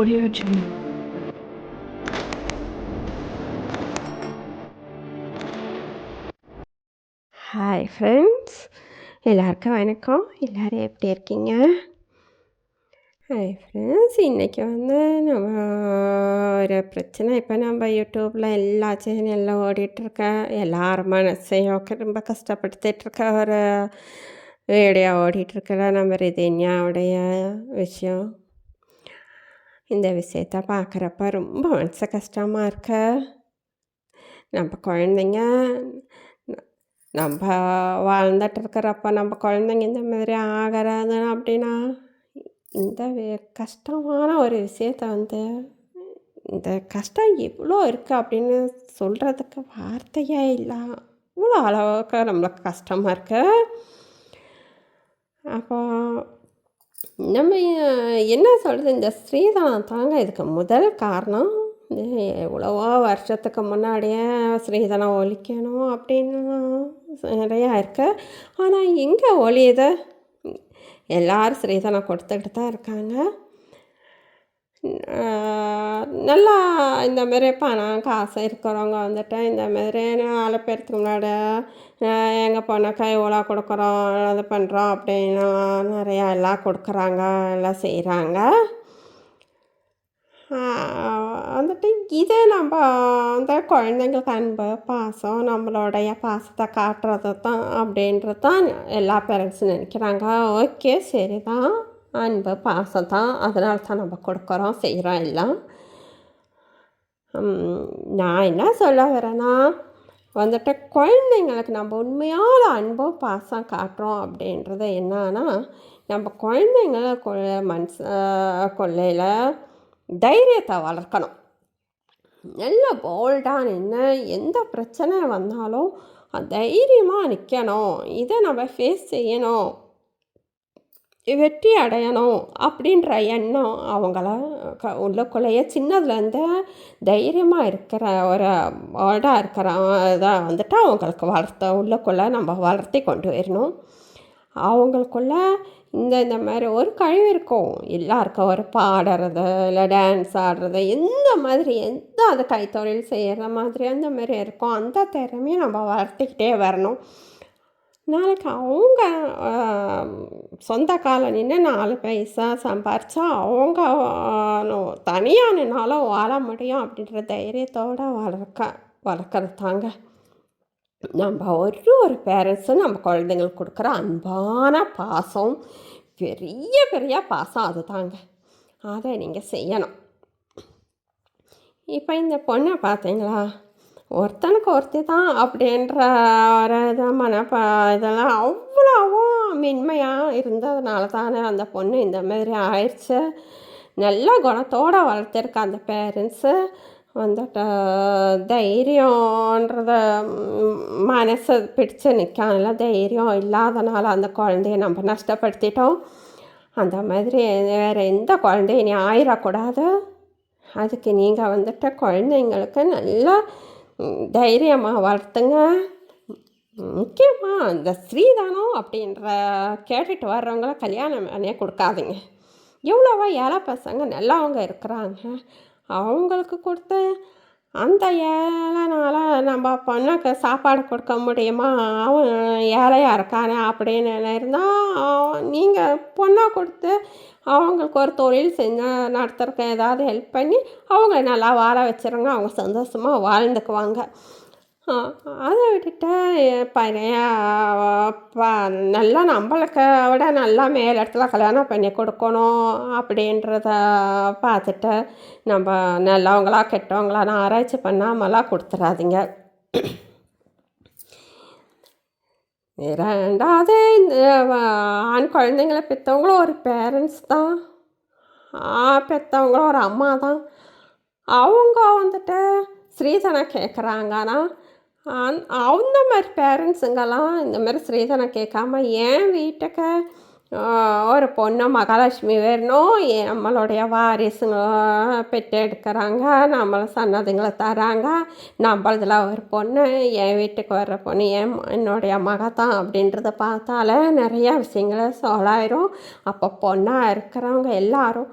ஓடியாச்சு hi friends எல்லாருக்கும் வணக்கம் எல்லோரும் எப்படி இருக்கீங்க ஹாய் ஃப்ரெண்ட்ஸ் இன்றைக்கி வந்து நம்ம ஒரு பிரச்சனை இப்போ நம்ம யூடியூப்பில் எல்லா சேனலில் ஓடிட்டுருக்க எல்லாரும் மனசையும் ரொம்ப கஷ்டப்படுத்திட்டுருக்க ஒரு வீடியோ ஓடிட்டுருக்கல நம்ம ரிதன்யாவுடைய விஷயம் இந்த விஷயத்த பார்க்குறப்ப ரொம்ப மனசு கஷ்டமாக இருக்க. நம்ம குழந்தைங்க நம்ம வாழ்ந்துட்டு இருக்கிறப்ப நம்ம குழந்தைங்க இந்த மாதிரி ஆகிறது அப்படின்னா இந்த கஷ்டமான ஒரு விஷயத்த வந்து இந்த கஷ்டம் எவ்வளோ இருக்குது அப்படின்னு சொல்கிறதுக்கு வார்த்தையே இல்லை. இவ்வளோ அளவுக்கு நம்மளுக்கு கஷ்டமாக இருக்குது அப்போ நம்ம என்ன சொல்கிறது இந்த ஸ்ரீதனம் தாங்க இதுக்கு முதல் காரணம். எவ்வளவோ வருஷத்துக்கு முன்னாடியே ஸ்ரீதனம் ஒழிக்கணும் அப்படின்னு நிறையா இருக்கு. ஆனால் எங்கே ஒழியுது எல்லோரும் ஸ்ரீதனம் கொடுத்துக்கிட்டு தான் இருக்காங்க. நல்லா இந்த மாதிரி பணம் காசு இருக்கிறவங்க வந்துட்டு இந்த மாதிரி நாலு பேர்த்துக்கு முன்னாடி எங்கள் பொண்ணுக்கு இவ்வளோ கொடுக்குறோம் அது பண்ணுறோம் அப்படின்னு நிறையா எல்லாம் கொடுக்குறாங்க எல்லாம் செய்கிறாங்க வந்துட்டு இதே நம்ம அந்த குழந்தைங்களுக்கு அன்பு பாசம் நம்மளுடைய பாசத்தை காட்டுறது தான் அப்படின்றது தான் எல்லா பேரண்ட்ஸும் நினைக்கிறாங்க. ஓகே சரி தான் அன்பு பாசம் தான். அதனால தான் நம்ம கொடுக்குறோம் செய்கிறோம் எல்லாம். நான் என்ன சொல்ல வரேன்னா வந்துட்டு குழந்தைங்களுக்கு நம்ம உண்மையான அன்பும் பாசம் காட்டுறோம் அப்படின்றது என்னன்னா நம்ம குழந்தைங்கள கொ மனச கொள்ளையில் தைரியத்தை வளர்க்கணும். நல்ல போல்டாக நின்று எந்த பிரச்சனை வந்தாலும் தைரியமாக நிற்கணும் இதை நம்ம ஃபேஸ் செய்யணும். வெற்றி அடையணும் அப்படின்ற எண்ணம் அவங்கள க உள்ளுக்குள்ளேயே சின்னதுலேருந்து தைரியமாக இருக்கிற ஒரு வேர்டாக இருக்கிற இதை வந்துட்டு அவங்களுக்கு வளர்த்த உள்ளுக்குள்ளே நம்ம வளர்த்தி கொண்டு வரணும். அவங்களுக்குள்ள இந்த இந்த மாதிரி ஒரு கழிவு இருக்கும். எல்லாருக்கும் ஒரு பாடுறது இல்லை டான்ஸ் ஆடுறது எந்த மாதிரி எந்த அது கைத்தொழில் செய்கிற மாதிரி அந்த மாதிரி இருக்கும். அந்த திறமையும் நம்ம வளர்த்திக்கிட்டே வரணும். நாளைக்கு அவங்க சொந்த காலம் நின்று நாலு பைசா சம்பாரித்தா அவங்க தனியாக நின்னாலும் வாழ முடியும் அப்படின்ற தைரியத்தோடு வளர்க்க வளர்க்குறது தாங்க நம்ம ஒரு ஒரு பேரண்ட்ஸும் நம்ம குழந்தைங்களுக்கு கொடுக்குற அன்பான பாசம் பெரிய பெரிய பாசம் அது தாங்க அதை நீங்கள் செய்யணும் இப்போ இந்த பொண்ணை பார்த்தீங்களா ஒருத்தனுக்கு ஒருத்தி தான் அப்படின்ற ஒரு இது மனப்ப இதெல்லாம் அவ்வளோவும் மென்மையாக இருந்ததுனால தானே அந்த பொண்ணு இந்த மாதிரி ஆயிடுச்சு. நல்ல குணத்தோடு வளர்த்துருக்க அந்த பேரண்ட்ஸு வந்துட்டு தைரியன்றத மனசு பிடிச்சு நிற்காமல தைரியம் இல்லாதனால அந்த குழந்தைய நம்ம நஷ்டப்படுத்திட்டோம். அந்த மாதிரி வேறு எந்த குழந்தைய நீ ஆயிடக்கூடாது. அதுக்கு நீங்கள் வந்துட்டு குழந்தைங்களுக்கு நல்லா தைரியமாக வளர்த்துங்க முக்கியமாக இந்த ஸ்ரீதானம் அப்படின்ற கேட்டுட்டு வர்றவங்கள கல்யாணம் பண்ணே கொடுக்காதீங்க. எவ்வளோவா ஏழை பசங்க நல்லவங்க இருக்கிறாங்க. அவங்களுக்கு கொடுத்து அந்த ஏழைனால நம்ம பொண்ணுக்கு சாப்பாடு கொடுக்க முடியுமா? அவன் ஏழையாக இருக்கானே அப்படின்னு இருந்தால் நீங்கள் பொண்ணை கொடுத்து அவங்களுக்கு ஒரு தொழில் செஞ்சு நடத்துறதுக்கு ஏதாவது ஹெல்ப் பண்ணி அவங்கள நல்லா வாழ வச்சுருங்க. அவங்க சந்தோஷமாக வாழ்ந்துக்குவாங்க. அதை விட்டுட்டு பையன் நல்லா நம்மளுக்கு விட நல்லா மேல் இடத்துல கல்யாணம் பண்ணி கொடுக்கணும் அப்படின்றத பார்த்துட்டு நம்ம நல்லவங்களா கெட்டவங்களான்னு ஆராய்ச்சி பண்ணாமலாம் கொடுத்துடாதீங்க ரெண்டாவது இந்த ஆண் குழந்தைங்கள பெற்றவங்களும் ஒரு பேரண்ட்ஸ் தான். பெற்றவங்களும் ஒரு அம்மா தான். அவங்க வந்துட்டு ஸ்ரீதனை கேட்குறாங்கன்னா அந்த மாதிரி பேரண்ட்ஸுங்கெல்லாம் இந்த மாதிரி ஸ்ரீதனை கேட்காம ஏன் வீட்டுக்கு ஒரு பொண்ணு மகாலட்சுமி வேணும்? நம்மளுடைய வாரிசுங்க பெற்றெடுக்கிறாங்க நம்மளை சன்னதிங்களை தராங்க? நம்மளதில் ஒரு பொண்ணு என் வீட்டுக்கு வர்ற பொண்ணு என் என்னுடைய மகத்தான் அப்படின்றத பார்த்தாலே நிறையா விஷயங்களை சொல்லாயிரும் அப்போ பொண்ணாக இருக்கிறவங்க எல்லாரும்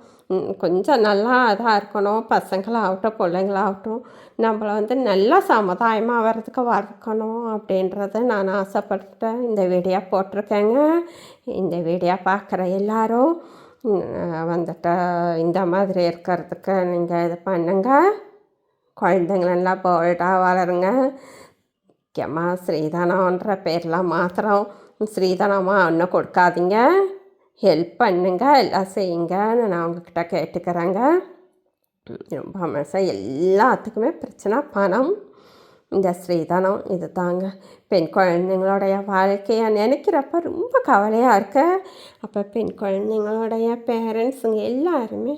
கொஞ்சம் நல்லா இதாக இருக்கணும். பசங்களாகட்டும் பிள்ளைங்களாகட்டும் நம்மளை வந்து நல்லா சமுதாயமாக வர்றதுக்கு வளர்க்கணும் அப்படின்றத நான் ஆசைப்பட்டுட்டேன். இந்த வீடியோ போட்டிருக்கேங்க. இந்த வீடியோ பார்க்குற எல்லாரும் வந்துட்டு இந்த மாதிரி இருக்கிறதுக்கு நீங்கள் இது பண்ணுங்க. குழந்தைங்களெல்லாம் போல்டாக வளருங்க. முக்கியமாக ஸ்ரீதானம்ன்ற பேரெலாம் மாத்திரம் ஸ்ரீதானமாக ஒன்றும் கொடுக்காதீங்க. ஹெல்ப் பண்ணுங்க எல்லாம் செய்யுங்க நான் அவங்கக்கிட்ட கேட்டுக்கிறேங்க. ரொம்ப மனசாக எல்லாத்துக்குமே பிரச்சனை பணம் இந்த ஸ்ரீதனம் இது தாங்க. பெண் குழந்தைங்களுடைய வாழ்க்கையை நினைக்கிறப்ப ரொம்ப கவலையாக இருக்க. அப்போ பெண் குழந்தைங்களுடைய பேரண்ட்ஸுங்க எல்லாருமே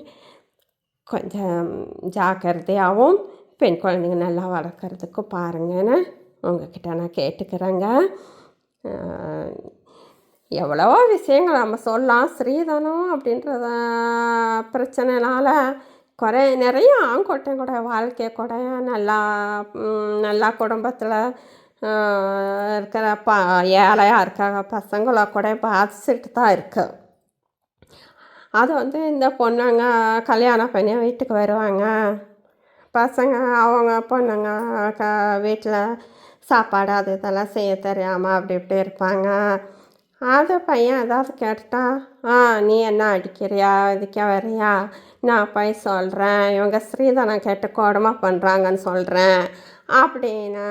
கொஞ்சம் ஜாக்கிரதையாகவும் பெண் குழந்தைங்க நல்லா வளர்க்குறதுக்கு பாருங்கன்னு உங்ககிட்ட நான் கேட்டுக்கிறேங்க. எவ்வளவோ விஷயங்கள் நம்ம சொல்லலாம். ஸ்ரீதனம் அப்படின்றத பிரச்சனைனால குறை நிறைய ஆண்கொட்டை கூட வாழ்க்கை கூட நல்லா நல்லா குடும்பத்தில் இருக்கிற ப ஏழையாக இருக்காங்க பசங்களை கூட பாதிச்சுட்டு தான் இருக்கு. அது வந்து இந்த பொண்ணுங்க கல்யாணம் பண்ணி வீட்டுக்கு வருவாங்க. பசங்க அவங்க பொண்ணுங்க க வீட்டில் சாப்பாடு அது இதெல்லாம் செய்ய தெரியாமல் அப்படி இப்படி இருப்பாங்க. அது பையன் ஏதாவது கேட்டுட்டா ஆ நீ என்ன அடிக்கிறியா? இதுக்க வரியா நான் போய் சொல்கிறேன் இவங்க ஸ்ரீதனம் கேட்டு கோடமாக பண்ணுறாங்கன்னு சொல்கிறேன் அப்படின்னு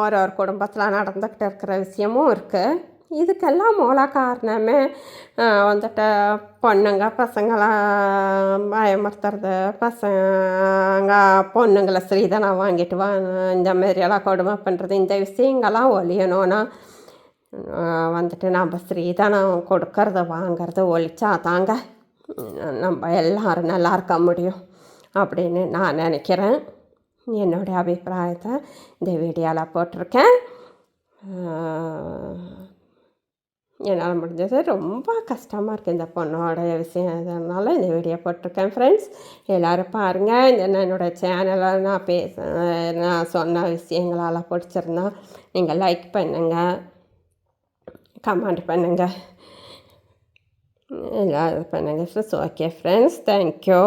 ஒரு ஒரு குடும்பத்தில் நடந்துக்கிட்டு இருக்கிற விஷயமும் இருக்குது இதுக்கெல்லாம் மூல காரணமே வந்துட்டு பொண்ணுங்க பசங்களை பயமுறுத்துறது. பசங்க பொண்ணுங்களை ஸ்ரீதனம் வாங்கிட்டு வா இந்த மாதிரியெல்லாம் கொடுமை பண்ணுறது இந்த விஷயங்கள்லாம் ஒழியணும்னா வந்துட்டு நம்ம ஸ்ரீதானம் கொடுக்கறத வாங்கிறத ஒழிச்சா தாங்க நம்ம எல்லாரும் நல்லா இருக்க முடியும் அப்படின்னு நான் நினைக்கிறேன் என்னுடைய அபிப்பிராயத்தை இந்த வீடியோவில் போட்டிருக்கேன் என்னால் முடிஞ்சது ரொம்ப கஷ்டமாக இருக்குது இந்த பொண்ணோடைய விஷயம் அதனால இந்த வீடியோ போட்டிருக்கேன் ஃப்ரெண்ட்ஸ் எல்லோரும் பாருங்கள் இந்த நான் என்னோடய சேனலில் நான் பேச நான் சொன்ன விஷயங்களால் பிடிச்சிருந்தா நீங்கள் லைக் பண்ணுங்கள் கமெண்ட் பண்ணுங்கள் எல்லாம் இது பண்ணுங்கள் ஸோ ஓகே ஃப்ரெண்ட்ஸ் தேங்க்யூ